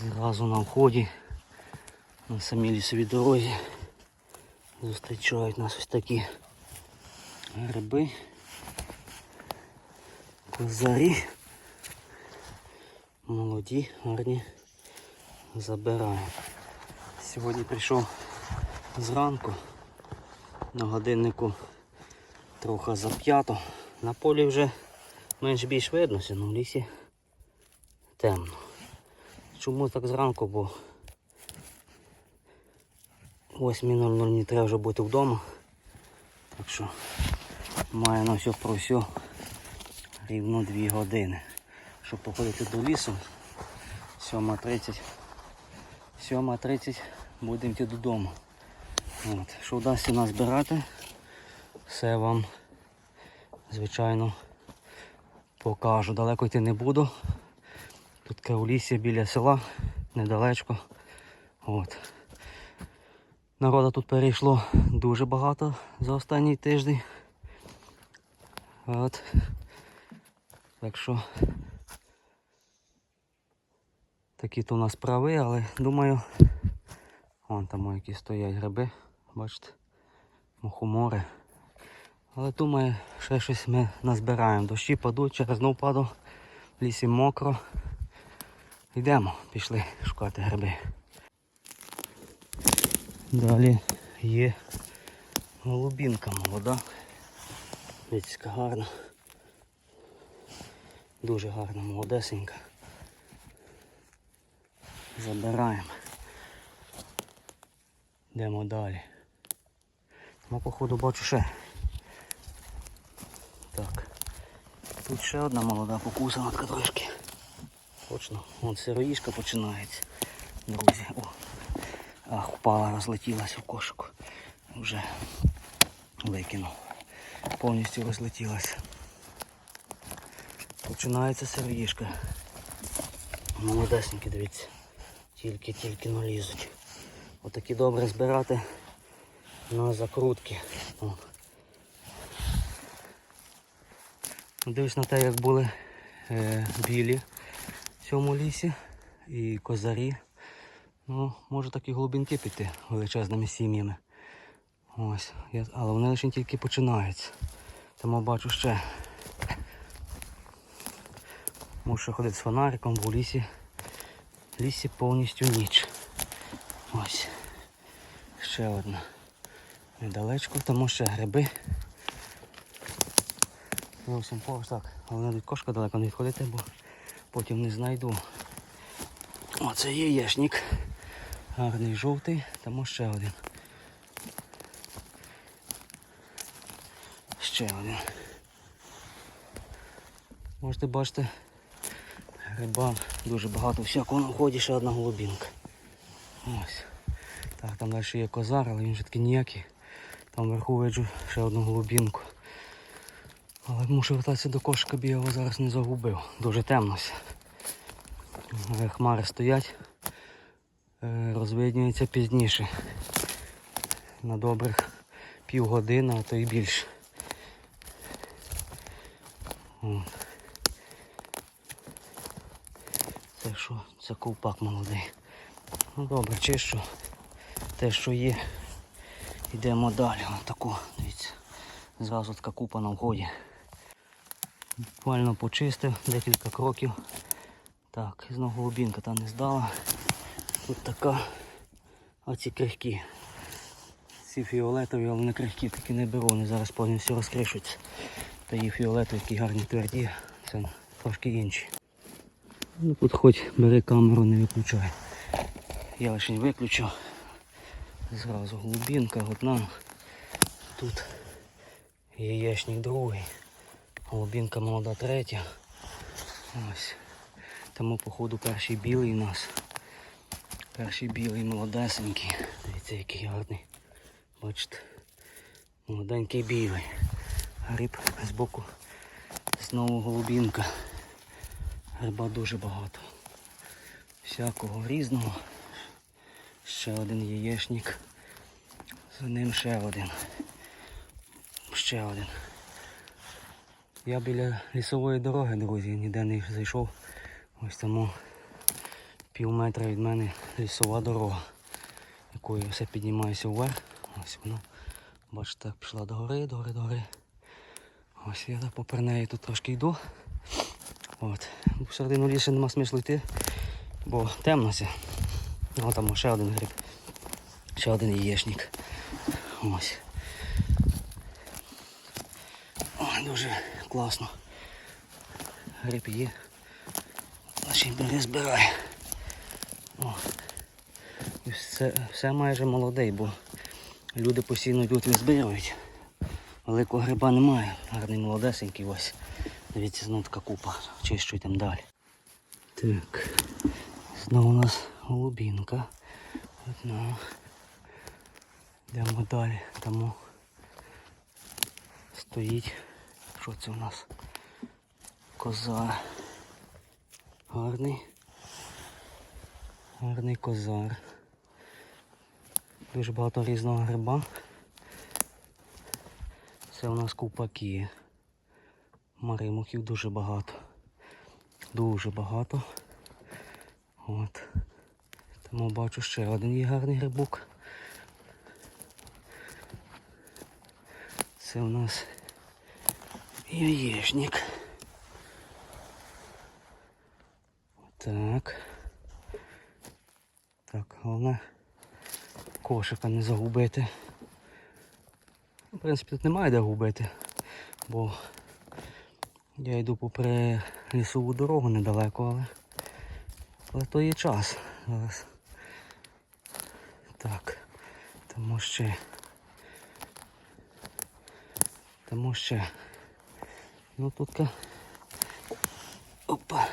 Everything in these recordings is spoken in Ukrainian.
Зразу на вході на самій лісовій дорозі зустрічають нас ось такі гриби, козарі, молоді, гарні, забираємо. Сьогодні прийшов зранку на годиннику трохи за п'ято. На полі вже менш більш видно, але в лісі темно. Чому так зранку, бо 8.00 мені треба вже бути вдома. Так що маю на все про все рівно 2 години. Щоб походити до лісу. 7.30. 7.30 будемо йти додому. От. Що вдасться нас збирати, все вам, звичайно, покажу. Далеко йти не буду. Тут лісі біля села, недалечко. От. Народу тут перейшло дуже багато за останній тиждень. От. Так що такі то у нас прави, але думаю, вон там які стоять гриби, бачите, мухомори. Але думаю, ще щось ми назбираємо. Дощі падуть, через знов падав, в лісі мокро. Йдемо, пішли шукати гриби. Далі є голубінка молода. Дивіться, гарна. Дуже гарна, молодесенька. Забираємо. Йдемо далі. Ну, походу бачу ще. Так. Тут ще одна молода покусана трошки. Точно, вон сироїшка починається. Друзі. О. Ах, впала, розлетілася в кошику. Вже викинув. Повністю розлетілася. Починається сироїшка. Молодесенькі, дивіться. Тільки-тільки налізуть. Отакі добре збирати на закрутки. Дивись на те, як були е, білі цьому лісі і козарі. Ну, може такі голубінки піти величезними сім'ями. Ось, я, але вони лише тільки починаються. Тому бачу ще. Мушу ходити з фонариком, бо в лісі, лісі повністю ніч. Ось. Ще одна. Недалечко, тому ще гриби. Зовсім поруч так. Головне від кошка далеко не відходити, бо потім не знайду. Оце яєшник. Гарний жовтий, тому ще один. Ще один. Можете бачити, гриба дуже багато всякого на ще одна голубінка. Ось. Так, там далі є козар, але він вже такий ніякий. Там вверху виджу ще одну голубінку. Але мушу вертатися до кошика, бо я його зараз не загубив. Дуже темно. Е, Хмари стоять, е, розвиднюється пізніше. На добрих півгодини, а то і більше. Це що? Це ковпак молодий. Ну добре, чищу те, що є. Йдемо далі. Ось таку, дивіться. Зразу така купа на вході. Буквально почистив декілька кроків. Так, знову голубінка та не здала. Тут така оці крихкі. Ці фіолетові, але не крихкі, такі не беру, вони зараз повністю розкришуються. Та є фіолетові, які гарні тверді, це трошки інші. Ну, Тут хоч бери камеру, не виключай. Я лише виключу. Зразу глубинка одна. Тут яєчник другий. Голубінка молода третя. Ось. Тому походу перший білий у нас. Перший білий молодесенький. Дивіться, який гарний. Бачите. Молоденький білий. Гриб з боку. Знову голубінка. Гриба дуже багато. Всякого різного. Ще один яєчник. За ним ще один. Ще один. Я біля лісової дороги, друзі, ніде не зайшов. Ось тому пів метра від мене лісова дорога, якою все піднімаюся вверх. Ось вона, бачите, так пішла до гори, до гори, до гори. Ось я попри неї тут трошки йду. От. В середину лісу нема смислу йти, бо темно все. О, там ще один гриб. Ще один яєчник. Ось. Ой, дуже класно. Гриб є. Ще й бери збирає. О. І все, все майже молодий, бо люди постійно йдуть і збирають. Великого гриба немає, гарний молодесенький ось. Дивіться, знову така купа. Чищу йдемо далі. Так. Знову у нас голубінка. Одна. Йдемо далі. Тому стоїть. Що це у нас? Козар. Гарний. Гарний козар. Дуже багато різного гриба. Це у нас купаки. Маримухів дуже багато. Дуже багато. От. Тому бачу ще один є гарний грибок. Це у нас яєчник. Так. Так, головне кошика не загубити. В принципі, тут немає де губити, бо я йду попри лісову дорогу недалеко, але, але то є час зараз. Так, тому ще. Тому ще. Ну тут ка- опа.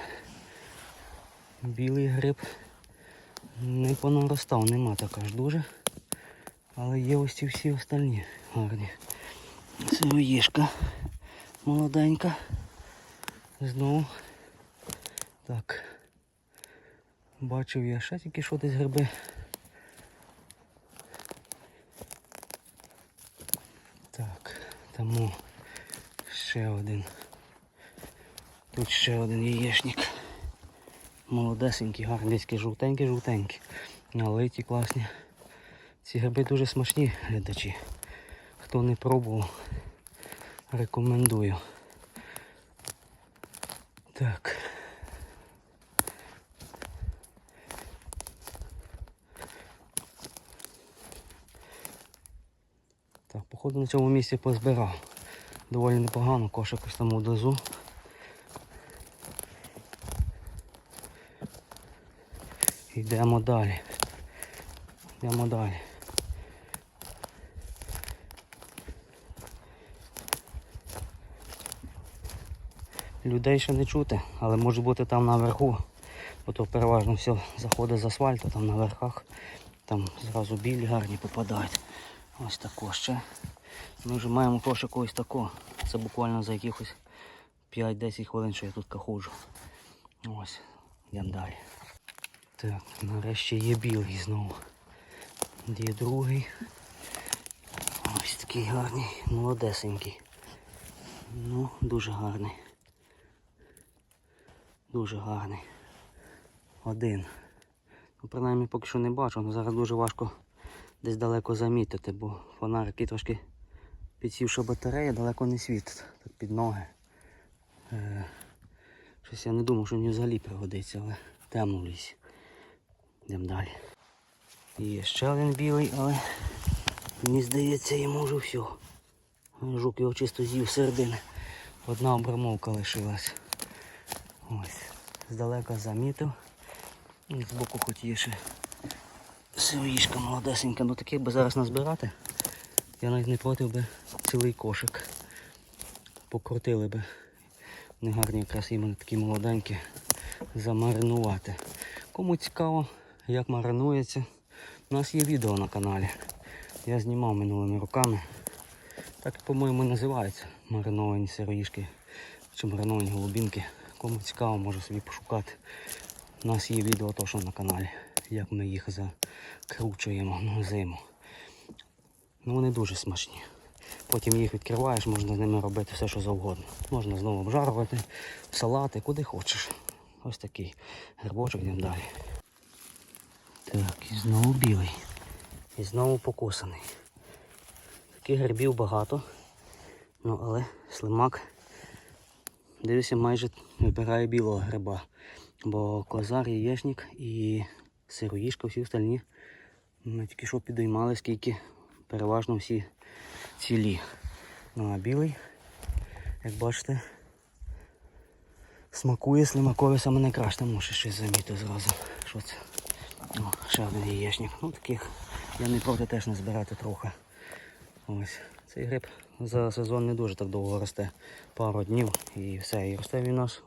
Білий гриб не понаростав, нема так аж дуже. Але є ось ці всі остальні гарні. Сироїшка молоденька. Знову. Так. Бачив я ще тільки що десь гриби. Так, тому ще один. Тут ще один яєчник. Молодесенький, гарний, такий жовтенький, жовтенький. Налиті класні. Ці гриби дуже смачні, глядачі. Хто не пробував, рекомендую. Так. Так, походу на цьому місці позбирав. Доволі непогано, кошик ось там удозу. Йдемо далі. Йдемо далі. Людей ще не чути, але може бути там наверху. Бо то переважно все заходить з асфальту, там на верхах. Там зразу білі гарні попадають. Ось тако ще. Ми вже маємо кошик ось тако. Це буквально за якихось 5-10 хвилин, що я тут ходжу. Ось, йдемо далі. Так, нарешті є білий знову. Є другий. Ось такий гарний, молодесенький. Ну, дуже гарний. Дуже гарний. Один. Ну, принаймні поки що не бачу, але зараз дуже важко десь далеко замітити, бо фонарики трошки підсівши батарея, далеко не світить. Тут під ноги. Е, щось я не думав, що мені взагалі пригодиться, але темно в лісі. Йдемо далі. Є ще один білий, але мені здається йому вже все. Жук його чисто з'їв середини. Одна обрамовка лишилась. Ось. Здалека замітив. Збоку хоч є ще сироїшка молодесенька. Ну таких би зараз назбирати. Я навіть не проти би цілий кошик. Покрутили би. Вони гарні якраз іменно такі молоденькі. Замаринувати. Кому цікаво, як маринується. У нас є відео на каналі. Я знімав минулими роками. Так, по-моєму, називається мариновані сироїшки чи мариновані голубінки. Кому цікаво, може собі пошукати. У нас є відео теж на каналі, як ми їх закручуємо на зиму. Ну вони дуже смачні. Потім їх відкриваєш, можна з ними робити все, що завгодно. Можна знову обжарувати, салати, куди хочеш. Ось такий грибочок, йдемо далі. Так, і знову білий. І знову покусаний. Таких грибів багато. Ну, але слимак, дивлюся, майже вибирає білого гриба. Бо козар, яєчник і сироїшка, всі остальні ми тільки що підіймали, скільки переважно всі цілі. Ну а білий, як бачите, смакує слимакові саме найкраще. Тому що щось замітив зразу. Що це? О, ще один яєчник. Ну таких я не проти теж не збирати трохи. Ось. Цей гриб за сезон не дуже так довго росте. Пару днів і все. І росте він у нас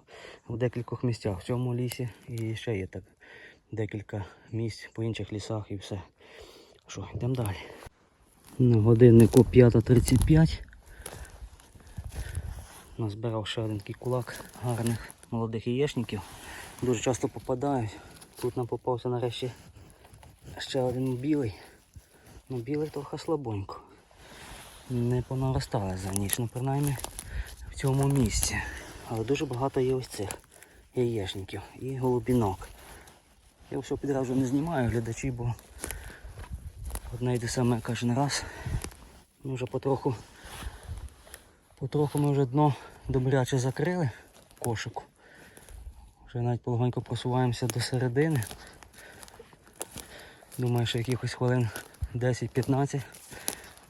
в декількох місцях. В цьому лісі і ще є так декілька місць по інших лісах і все. Що, йдемо далі. На годиннику 5.35. Назбирав ще один кулак гарних молодих яєчників. Дуже часто попадають. Тут нам попався нарешті ще один білий. Ну білий трохи слабонько. Не понаростали за ніч, ну принаймні в цьому місці. Але дуже багато є ось цих яєчників і голубінок. Я все підразу не знімаю глядачі, бо одне й те саме кожен раз. Ми вже потроху, потроху ми вже дно добряче закрили кошику. Вже навіть полегонько просуваємося до середини. Думаю, що якихось хвилин 10-15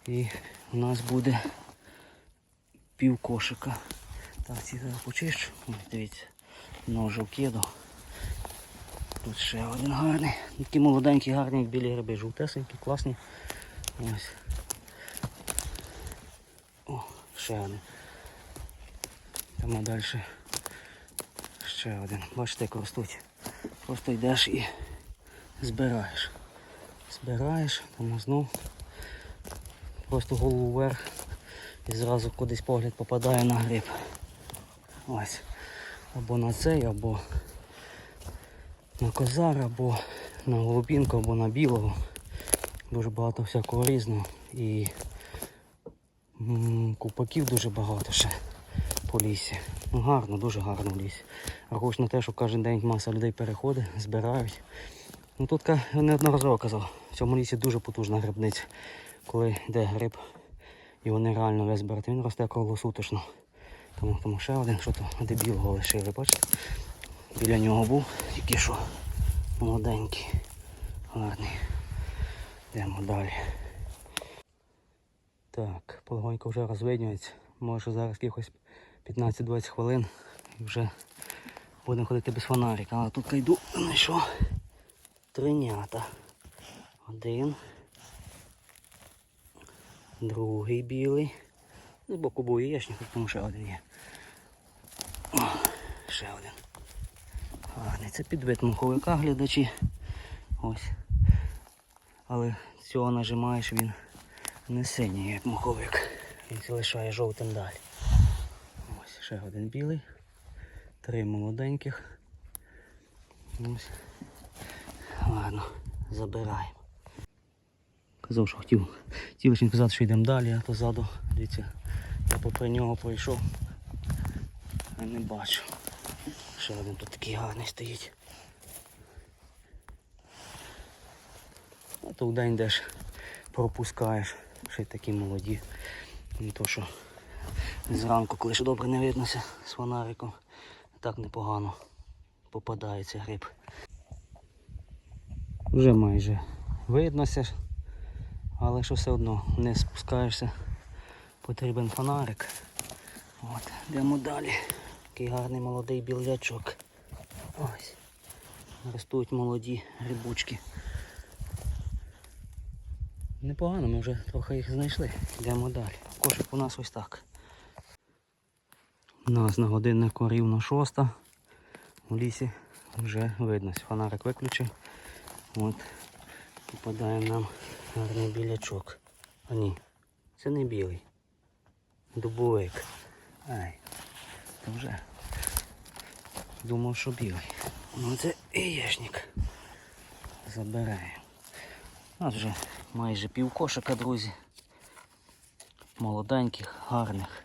і у нас буде пів кошика. Так, ці зараз почищу. Дивіться, ножик кидав. Тут ще один гарний. Такі молоденькі, гарні, білі гриби, жовтесенькі, класні. Ось. О, ще один. Там далі ще один. Бачите, як ростуть. Просто йдеш і збираєш. Збираєш, там знов просто голову вверх і зразу кудись погляд попадає на гриб. Ось. Або на цей, або на козар, або на голубінку, або на білого. Дуже багато всякого різного. І купаків дуже багато ще по лісі. Ну гарно, дуже гарно в лісі. Рахуєш на те, що кожен день маса людей переходить, збирають. Ну тут неодноразово казав, в цьому лісі дуже потужна грибниця. Коли йде гриб, його нереально визбирати, він росте круглосуточно. Тому, тому ще один, що то де білого лишили, бачите? Біля нього був, тільки що молоденький, гарний. Йдемо далі. Так, полегонько вже розвиднюється. Може зараз якихось 15-20 хвилин і вже будемо ходити без фонарика. Але тут йду, знайшов тринята. Один. Другий білий. З боку був яєчник, тому ще один є. О, ще один. Гарний. Це підвид муховика глядачі. Ось. Але цього нажимаєш, він не синій, як муховик. Він залишає жовтим далі. Ось ще один білий. Три молоденьких. Ось. Ладно, забираємо. Казав, що хотів тілочник казати, що йдемо далі, а то ззаду, дивіться, я попри нього пройшов. А не бачу. Ще один тут такий гарний стоїть. А то вдень йдеш, пропускаєш. Ще й такі молоді. Не то що зранку, коли ще добре не виднося з фонариком, так непогано попадається гриб. Вже майже виднося, але що все одно не спускаєшся, потрібен фонарик. От, йдемо далі. Такий гарний молодий білячок. Ось. Ростуть молоді грибучки. Непогано, ми вже трохи їх знайшли. Йдемо далі. Кошик у нас ось так. У нас на годиннику рівно шоста. У лісі вже видно. Фонарик виключив. От. Попадає нам гарний білячок. А ні, це не білий. Дубовик. Ай, це вже думав, що білий. Ну це яєчник. Забираємо. У нас вже майже пів кошика, друзі. Молоденьких, гарних.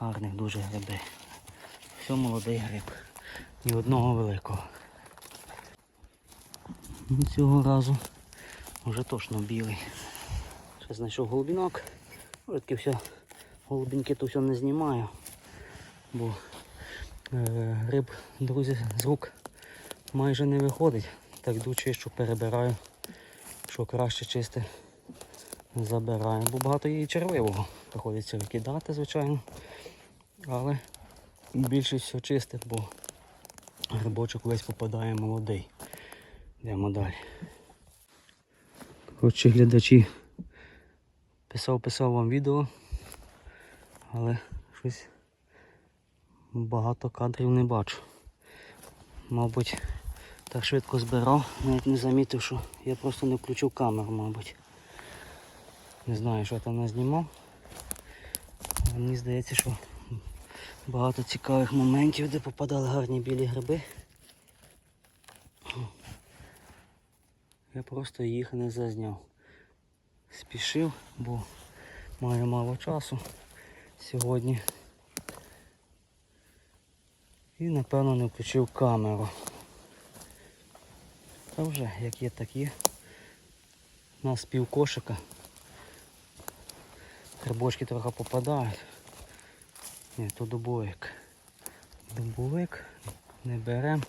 Гарних дуже гриби. Все молодий гриб. Ні одного великого. Ну, Цього разу вже точно білий. Ще знайшов голубінок. Все, голубінки то все не знімаю, бо е, риб, друзі, з рук майже не виходить. Так йду чищу, перебираю, що краще чисте забираю. Бо багато і червивого. Приходиться викидати, звичайно. Але більшість все чисте, бо грибочок весь попадає молодий. Йдемо далі. Коротше, глядачі писав, писав вам відео, але щось багато кадрів не бачу. Мабуть, так швидко збирав, навіть не замітив, що я просто не включив камеру, мабуть. Не знаю, що там назнімав. Але Мені здається, що багато цікавих моментів, де попадали гарні білі гриби. Я просто їх не зазняв. Спішив, бо маю мало часу сьогодні. І напевно не включив камеру. Та вже, як є, так є. У нас пів кошика. Грибочки трохи попадають. Ні, то дубовик. Дубовик не беремо.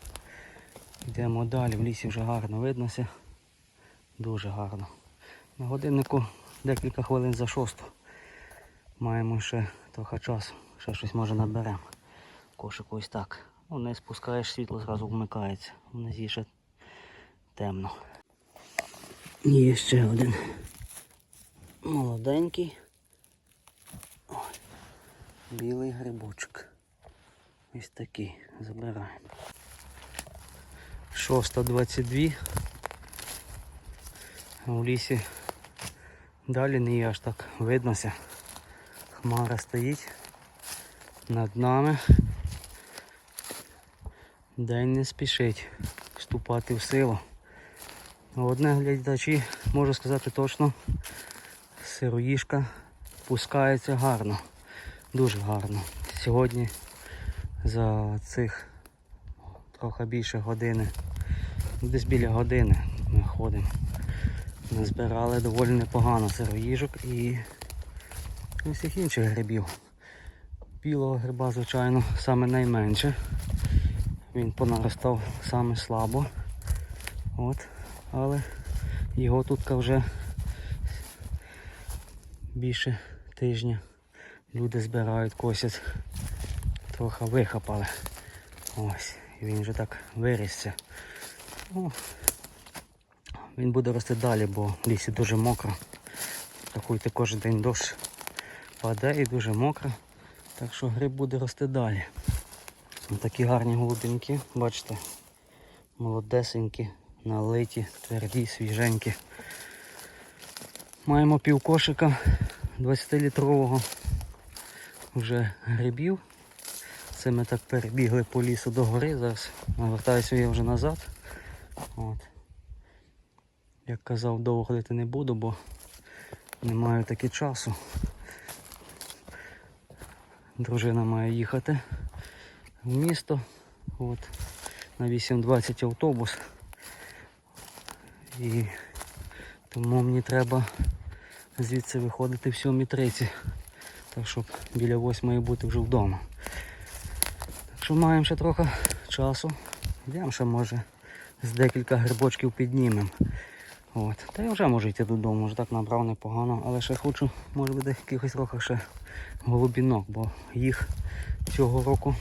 Йдемо далі, в лісі вже гарно виднося. Дуже гарно. На годиннику декілька хвилин за шосту. Маємо ще трохи часу. Ще щось може наберемо. Кошик ось так. Ну, не спускаєш світло, зразу вмикається. Внизі ще темно. Є ще один. Молоденький. Ой. Білий грибочок. Ось такий. Забираємо. 622. А в лісі далі не аж так виднося. Хмара стоїть над нами. День не спішить вступати в силу. Одне глядачі, можу сказати точно, сироїшка пускається гарно, дуже гарно. Сьогодні за цих трохи більше години, десь біля години ми ходимо. Назбирали доволі непогано сироїжок і усіх інших грибів. Білого гриба, звичайно, саме найменше. Він понаростав саме слабо. От. Але його тут вже більше тижня люди збирають, косять. Трохи вихапали. Ось. І він вже так вирісся. Ну, він буде рости далі, бо в лісі дуже мокро. Рахуйте, кожен день дощ паде і дуже мокро. Так що гриб буде рости далі. Такі гарні голубинки, бачите, молодесенькі, налиті, тверді, свіженькі. Маємо пів кошика 20-літрового вже грибів. Це ми так перебігли по лісу до гори, зараз навертаюся я вже назад. От. Як казав, довго ходити не буду, бо не маю таки часу. Дружина має їхати в місто. От, на 8.20 автобус. І тому мені треба звідси виходити в 7.30. Так щоб біля 8 бути вже вдома. Так що маємо ще трохи часу. Йдемо ще може з декілька грибочків піднімемо. От. Та я вже можу йти додому, вже так набрав непогано, але ще хочу, може буде якихось трохи ще голубінок, бо їх цього року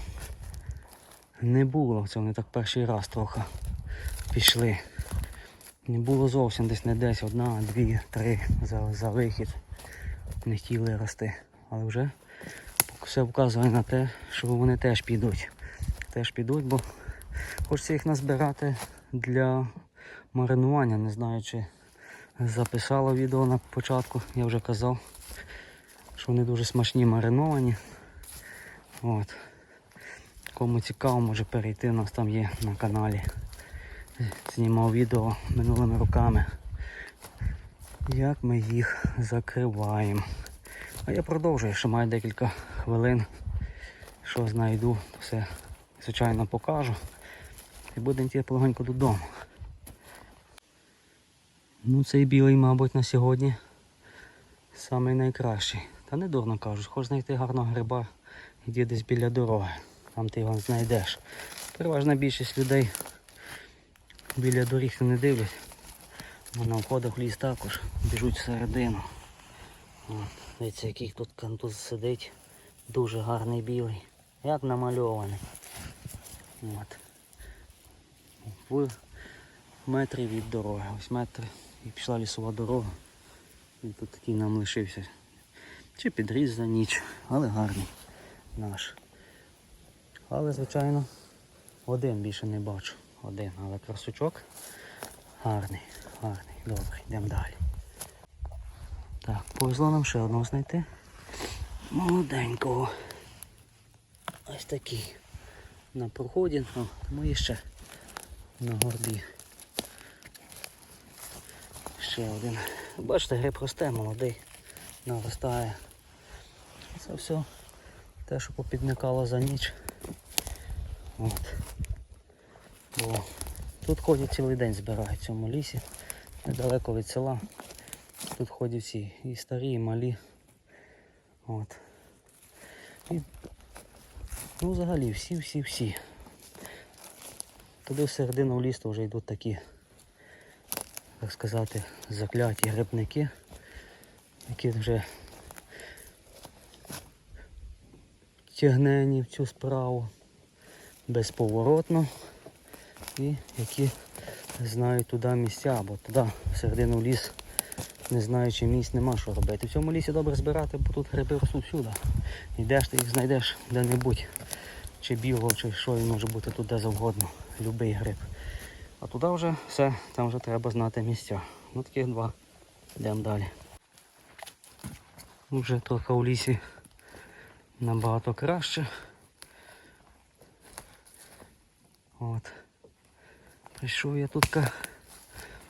не було. Це вони так перший раз трохи пішли. Не було зовсім десь не десь одна, дві, три за, за вихід. Не хотіли рости. Але вже все вказує на те, що вони теж підуть. Теж підуть, бо хочеться їх назбирати для маринування. Не знаю, чи записала відео на початку, я вже казав, що вони дуже смачні мариновані. От. Кому цікаво, може перейти, у нас там є на каналі. Знімав відео минулими роками, як ми їх закриваємо. А я продовжую, ще маю декілька хвилин. Що знайду, все звичайно покажу. І будемо йти полегонько додому. Ну цей білий, мабуть, на сьогодні найкращий. Та не дурно кажуть, хоч знайти гарного гриба, йди десь біля дороги. Там ти його знайдеш. Переважна більшість людей біля доріг не дивлять. Бо на входах ліс також біжуть всередину. Дивіться, який тут кантуз сидить. Дуже гарний білий. Як намальований. От. В метрі від дороги. Ось метр і пішла лісова дорога. І тут такий нам лишився. Чи підріз за ніч, але гарний наш. Але, звичайно, один більше не бачу. Один, але красучок гарний, гарний. Добре, йдемо далі. Так, повезло нам ще одного знайти. Молоденького. Ось такий. На проході, о, тому ще на горбі. Ще один. Бачите, гриб росте, молодий, наростає. Це все те, що попідникало за ніч. От. Бо тут ходять цілий день збирають в цьому лісі, недалеко від села. Тут ходять всі і старі, і малі. От. І, ну взагалі всі-всі-всі. Туди в ліс то вже йдуть такі, так сказати, закляті грибники, які вже тягнені в цю справу безповоротно і які знають туди місця, бо туди всередину ліс, не знаючи місць, нема що робити. В цьому лісі добре збирати, бо тут гриби ростуть всюди. Йдеш ти їх знайдеш де-небудь. Чи білого, чи що він може бути тут де завгодно. Любий гриб. А туди вже все, там вже треба знати місця. Ну таких два. Йдемо далі. Вже трохи у лісі набагато краще. От. Прийшов я тут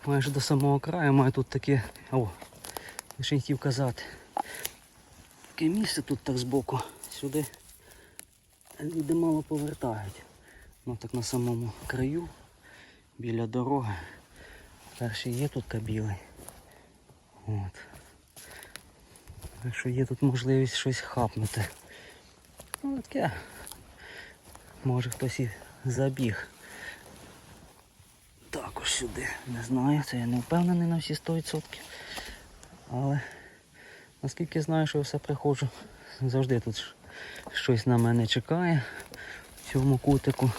майже до самого краю, маю тут таке, о, лише хотів казати. Таке місце тут так збоку, сюди люди мало повертають. Ну так на самому краю, біля дороги. Перший є тут кабілий. От. Так що є тут можливість щось хапнути. Ну таке. Може хтось і забіг. Також сюди. Не знаю, це я не впевнений на всі 100%. Але наскільки знаю, що я все приходжу, завжди тут щось на мене чекає в цьому кутику.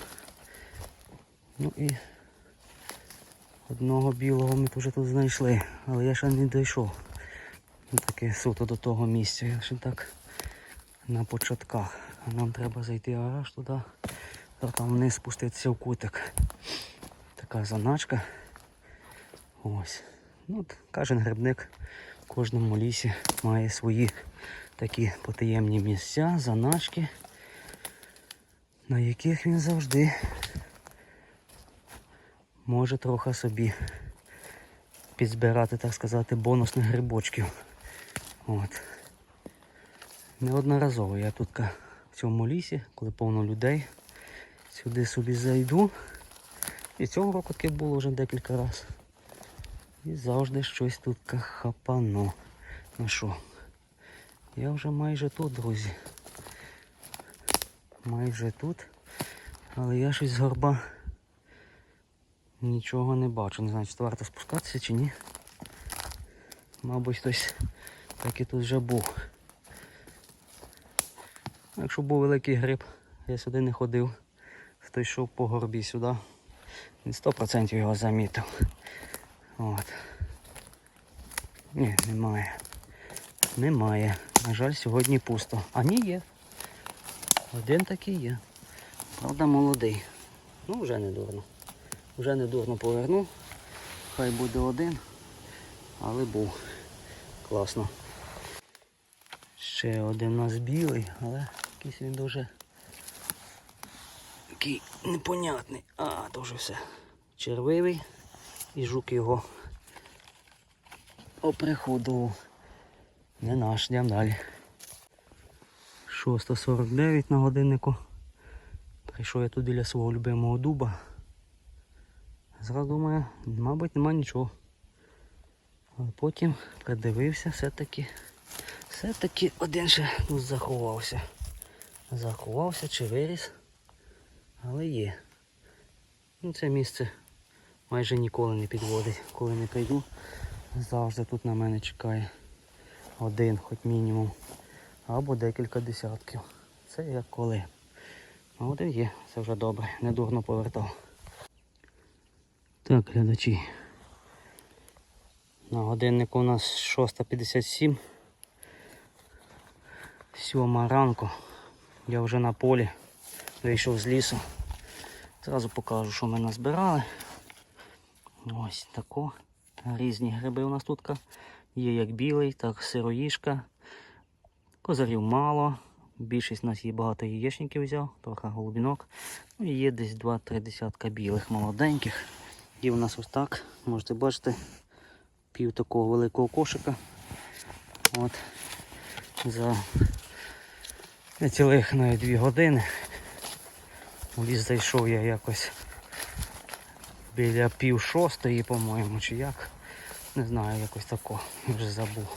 Ну і одного білого ми вже тут знайшли, але я ще не дійшов. Таке суто до того місця. Я ще так на початках. Нам треба зайти аж туди, а там вниз спуститися в кутик. Така заначка. Ось. Ну, кожен грибник в кожному лісі має свої такі потаємні місця, заначки, на яких він завжди може трохи собі підзбирати, так сказати, бонусних грибочків. От. Неодноразово я тут в цьому лісі, коли повно людей, сюди собі зайду. І цього року таке було вже декілька разів. І завжди щось тут хапано. Ну що, я вже майже тут, друзі. Майже тут. Але я щось з горба нічого не бачу. Не знаю, чи варто спускатися чи ні. Мабуть, хтось таки тут вже був. Якщо був великий гриб, я сюди не ходив. Хто йшов по горбі сюди, він 100% його замітив. От. Ні, немає. Немає. На жаль, сьогодні пусто. А ні є. Один такий є. Правда, молодий. Ну, вже не дурно. Вже не дурно повернув. Хай буде один. Але був. Класно. Ще один у нас білий, але якийсь він дуже такий непонятний. А, то вже все. Червивий і жук його оприходував. Не наш, йдемо далі. 6.49 на годиннику. Прийшов я тут біля свого любимого дуба. Зразу думаю, мабуть, нема нічого. А потім придивився, все-таки, все-таки один ще тут заховався. Заховався чи виріс, але є. Ну, це місце майже ніколи не підводить. Коли не прийду, завжди тут на мене чекає один, хоч мінімум, або декілька десятків. Це як коли. А один є, це вже добре, не дурно повертав. Так, глядачі. На годиннику у нас 6.57. Сьома ранку. Я вже на полі. Вийшов з лісу. Зразу покажу, що ми назбирали. Ось тако. Різні гриби у нас тут є як білий, так сироїшка. Козарів мало. Більшість у нас є багато яєчників взяв, трохи голубінок. Ну і є десь 2-3 десятка білих молоденьких. Є у нас ось так, можете бачити, пів такого великого кошика. От за цілих навіть 2 години. У ліс зайшов я якось біля пів шостої, по-моєму, чи як. Не знаю, якось тако, вже забув.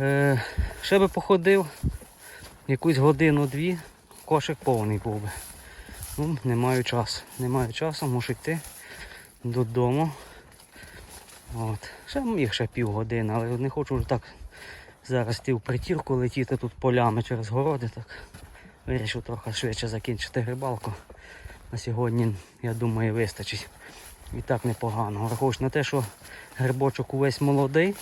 Е, ще би походив якусь годину-дві, кошик повний був би. Ну, не маю часу. Не маю часу, мушу йти додому. От. Ще міг ще півгодини, але не хочу вже так зараз ті в притірку летіти тут полями через городи. Так. Вирішив трохи швидше закінчити рибалку. На сьогодні, я думаю, вистачить. І так непогано. Враховуючи на те, що грибочок увесь молодий,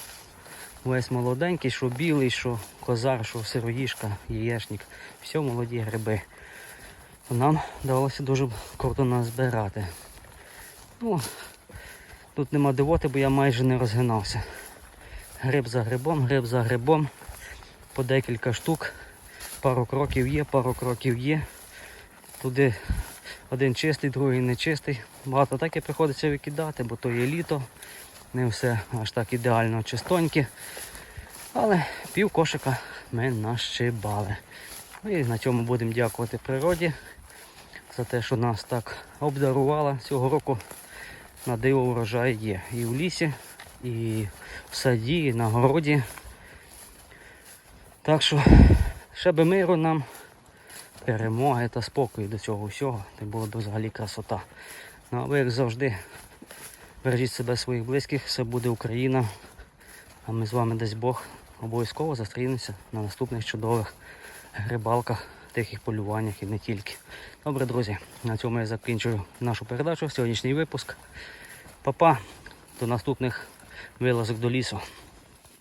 весь молоденький, що білий, що козар, що сироїшка, яєчник. Все молоді гриби. Нам вдалося дуже круто назбирати. Ну, тут нема дивоти, бо я майже не розгинався. Гриб за грибом, гриб за грибом. По декілька штук. Пару кроків є, пару кроків є. Туди один чистий, другий нечистий. Багато так і приходиться викидати, бо то є літо. Не все аж так ідеально чистоньке. Але пів кошика ми нащибали. Ну І на цьому будемо дякувати природі за те, що нас так обдарувала. Цього року на диво урожай є. І в лісі, і в саді, і на городі. Так що ще би миру нам, перемоги та спокою до цього всього. Це було б взагалі красота. Ну а ви, як завжди, бережіть себе своїх близьких, все буде Україна. А ми з вами дасть Бог обов'язково зустрінемося на наступних чудових рибалках, тихих полюваннях і не тільки. Добре, друзі, на цьому я закінчую нашу передачу, сьогоднішній випуск. Папа, до наступних вилазок до лісу.